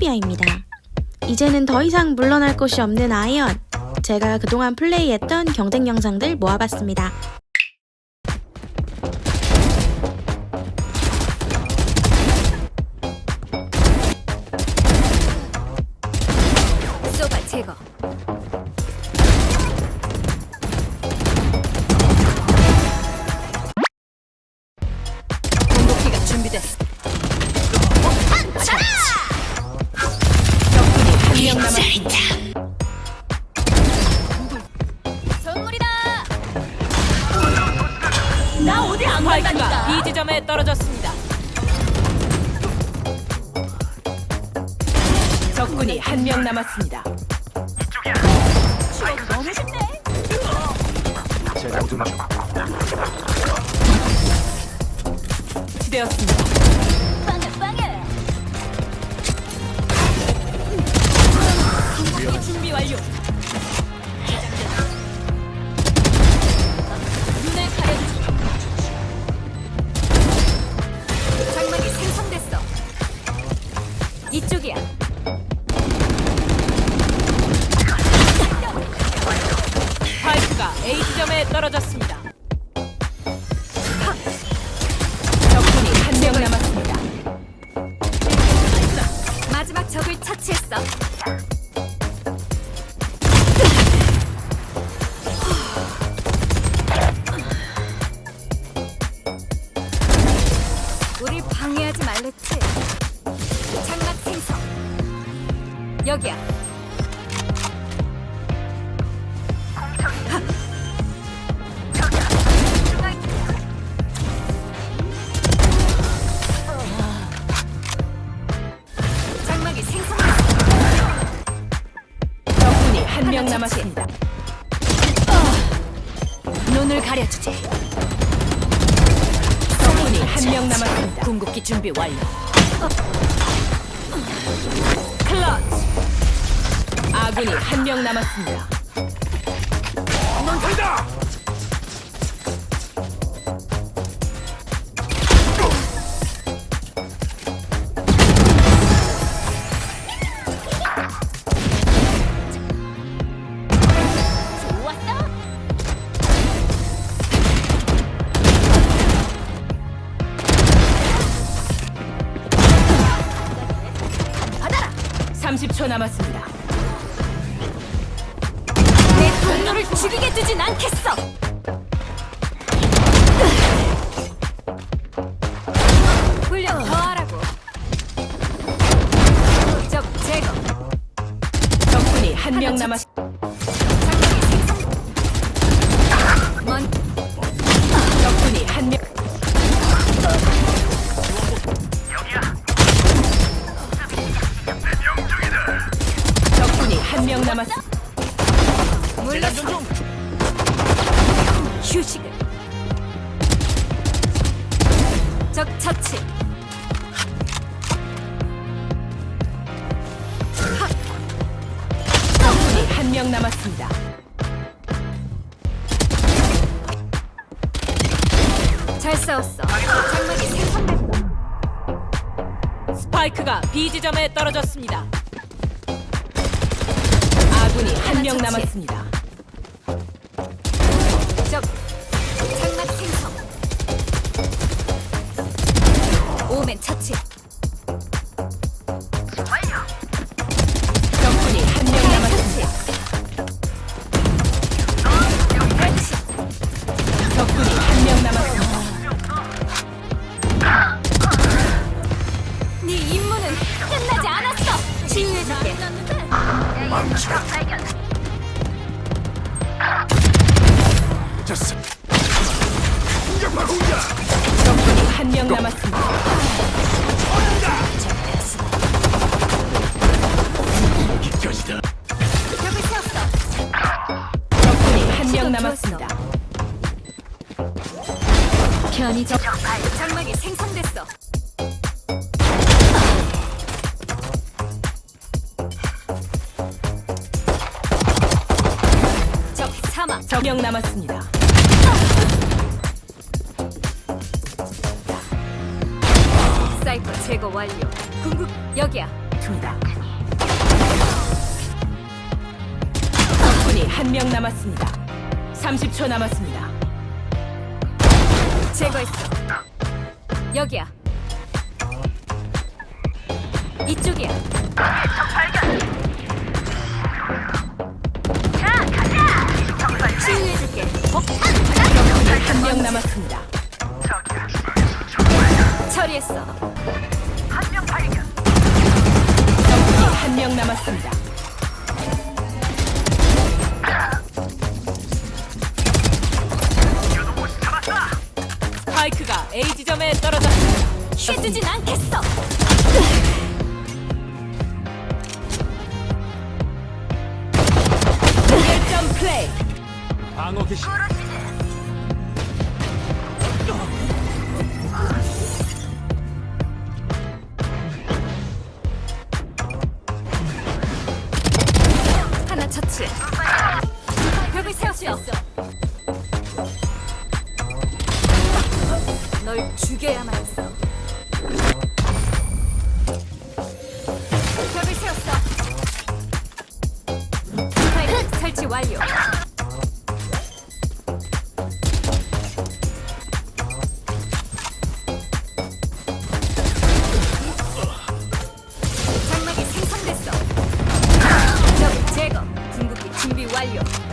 콜로비아입니다. 이제는 더 이상 물러날 곳이 없는 아이언. 제가 그동안 플레이했던 경쟁 영상들 모아봤습니다. 쏘바 제거. 공격기가 준비됐어. 나 어디 안 간다니까. B 지점에 떨어졌습니다. 적군이 한 명 남았습니다. 너무 쉽네. 빵야 빵야. 공격기 준비 완료. 에 떨어졌습니다. 적군이 한 명 남았습니다. 마지막 적을 처치했어. 우리 방해하지 말랬지. 장막 생성. 여기야. 한명 남았습니다. 눈을 가려주지. 적군이 한 명 남았습니다. 궁극기 준비 완료. 클러치. 아군이 한 명 남았습니다. 좋았어. 30초 남았습니다. 내 동료를 죽이게 두진 않겠어. 훈련 더 하라고. 적 제거. 적군이 한 명 남았. 한 명 남았습니다. 물러서. 휴식을. 적 처치. 한 명 남았습니다. 잘 싸웠어. 장막이 생성됐어. 스파이크가 B 지점에 떨어졌습니다. 한 명. 남았습니다. 적 장막 생성. 오멘 처치. 적군이 한 명 남았습니다. 벽을 세웠어. 적군이 한 명 남았습니다. 편히 적 장막이 생성됐어. 적 사망. 적명 남았습니다. 제거 완료. 궁극 여기야. 않습니다. 적군이 한 명 남았습니다. 30초 남았습니다. 제거했어. 여기야. 이쪽이야. 치유해줄게. 폭탄! 한명 남았습니다. 처리했어. 남았습니다. 스파이크가 A 지점에 떨어졌습니다. 쉬어주진 않겠어. 결점 플레이. 방어 개시 널 죽여야만 했어. 벽을 세웠어. 미사일 설치 완료. 완료.